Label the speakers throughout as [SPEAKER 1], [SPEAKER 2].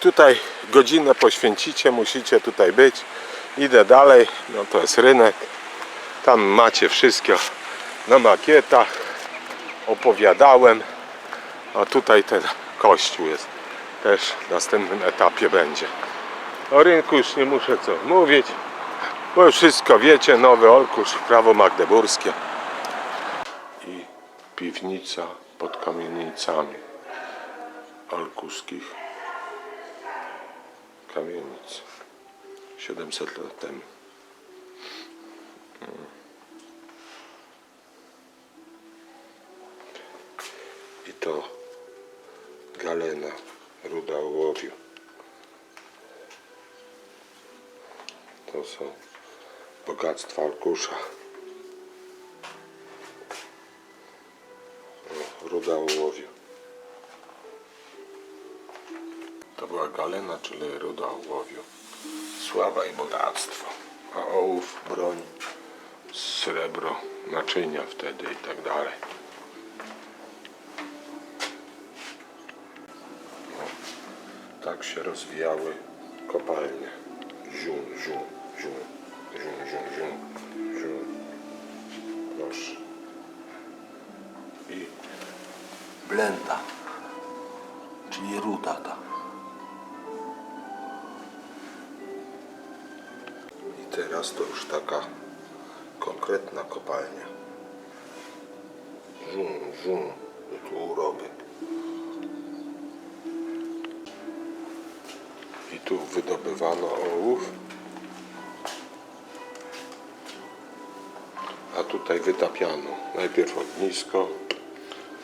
[SPEAKER 1] tutaj godzinę poświęcicie, musicie tutaj być. Idę dalej, no to jest rynek. Tam macie wszystko na makietach. Opowiadałem. A tutaj ten kościół jest. Też w następnym etapie będzie. O rynku już nie muszę co mówić. Bo już wszystko wiecie, Nowy Olkusz, prawo magdeburskie. I piwnica pod kamienicami olkuskich kamienic 700 lat temu. Mm. I to galena ruda ołowiu. To są bogactwa Olkusza. O, ruda ołowiu. To była galena, czyli ruda ołowiu. Sława i bogactwo. A ołów, broń, srebro, naczynia wtedy i tak dalej. No, tak się rozwijały kopalnie. Zium, zium, zium, zium, zium, zium, zium. Proszę. I
[SPEAKER 2] Blenda, czyli ruda ta.
[SPEAKER 1] To już taka konkretna kopalnia. Żum, żum, tu uroby. I tu wydobywano ołów. A tutaj wytapiano. Najpierw ognisko,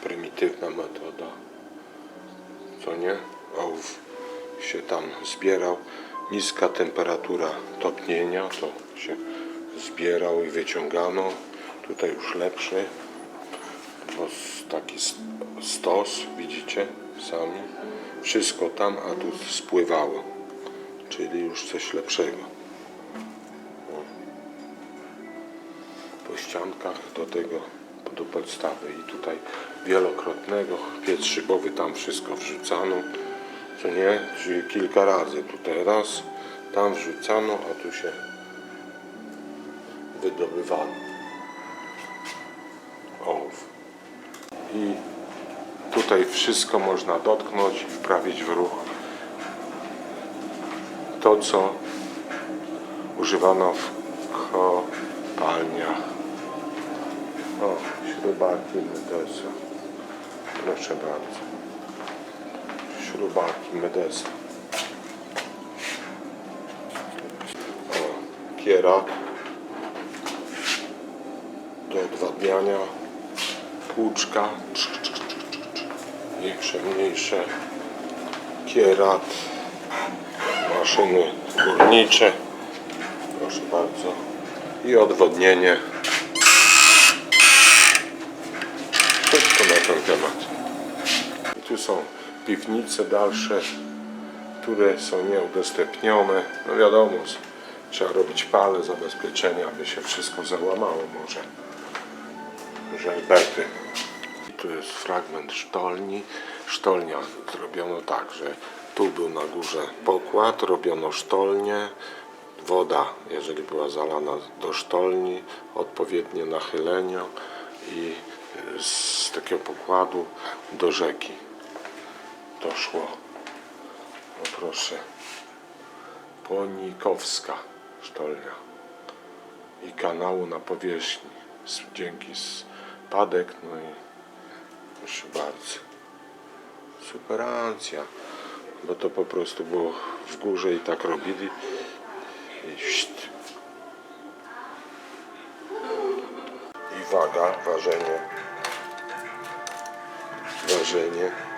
[SPEAKER 1] prymitywna metoda. Co nie? Ołów się tam zbierał. Niska temperatura topnienia, to się zbierał i wyciągano. Tutaj już lepszy, taki stos, widzicie sami. Wszystko tam, a tu spływało. Czyli już coś lepszego. Po ściankach do tego, do podstawy i tutaj wielokrotnego, piec szybowy tam wszystko wrzucano co nie? Czyli kilka razy tutaj raz, tam wrzucano, a tu się wydobywano ołów. I tutaj wszystko można dotknąć i wprawić w ruch to, co używano w kopalniach. O, śrubaki Medesa. Proszę bardzo śrubaki Medesa. O, kierak do odwadniania, płuczka, większe, mniejsze, kierat, maszyny górnicze, proszę bardzo, i odwodnienie. Wszystko na ten temat. I tu są piwnice dalsze, które są nieudostępnione. No wiadomo, trzeba robić pale zabezpieczenia, aby się wszystko załamało może. Żelbety. Tu jest fragment sztolni. Sztolnia zrobiono tak, że tu był na górze pokład, robiono sztolnię. Woda, jeżeli była zalana do sztolni, odpowiednie nachylenie i z takiego pokładu do rzeki to szło. O proszę. Ponikowska sztolnia. I kanału na powierzchni. Dzięki spadek, no i proszę bardzo. Superancja. Bo to po prostu było w górze i tak robili. I waga, ważenie. Ważenie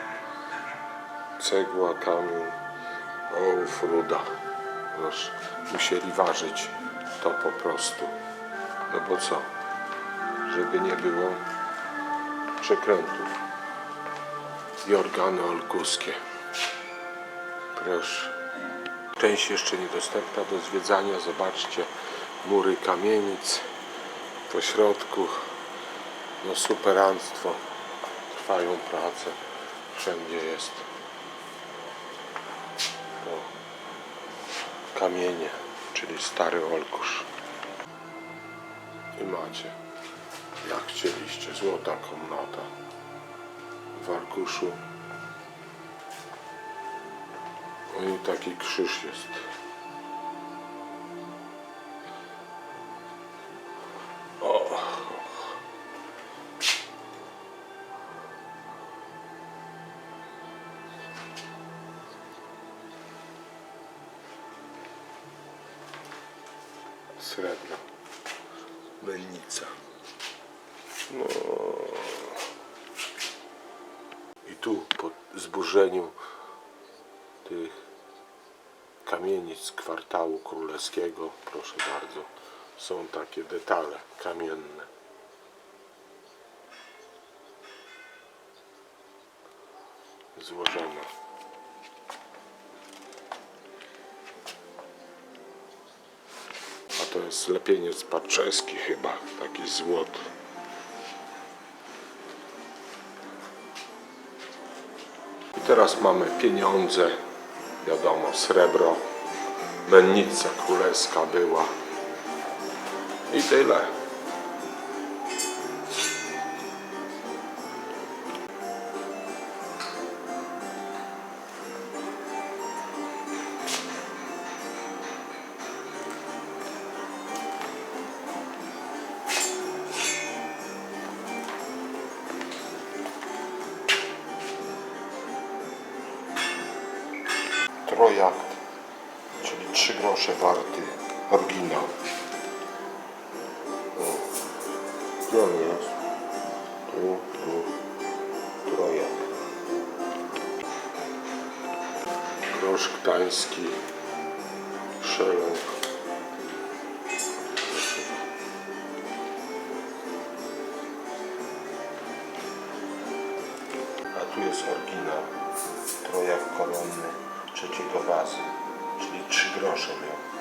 [SPEAKER 1] cegła, kamień, ołów, ruda. Musieli ważyć to po prostu. No bo co? Żeby nie było przekrętów. I organy olkuskie. Proszę. Część jeszcze niedostępna do zwiedzania. Zobaczcie mury kamienic po środku. No superanstwo. Trwają prace. Wszędzie jest. Kamienie, czyli stary olkusz. I macie, jak chcieliście, złota komnata w arkuszu. No i taki krzyż jest. Srebrna.
[SPEAKER 2] Melnica.
[SPEAKER 1] I tu po zburzeniu tych kamienic kwartału królewskiego, proszę bardzo, są takie detale kamienne. Złożone. Jest lepieniec patrzeski chyba, taki złot. I teraz mamy pieniądze, wiadomo, srebro, mennica królewska była i tyle. Trojakt, czyli 3 grosze warty oryginał. Gdzie on jest? Tu, tu, trojakt. Grosz gdański. A tu jest oryginał. Trojak koronny trzeciego wazy, czyli 3 grosze miał.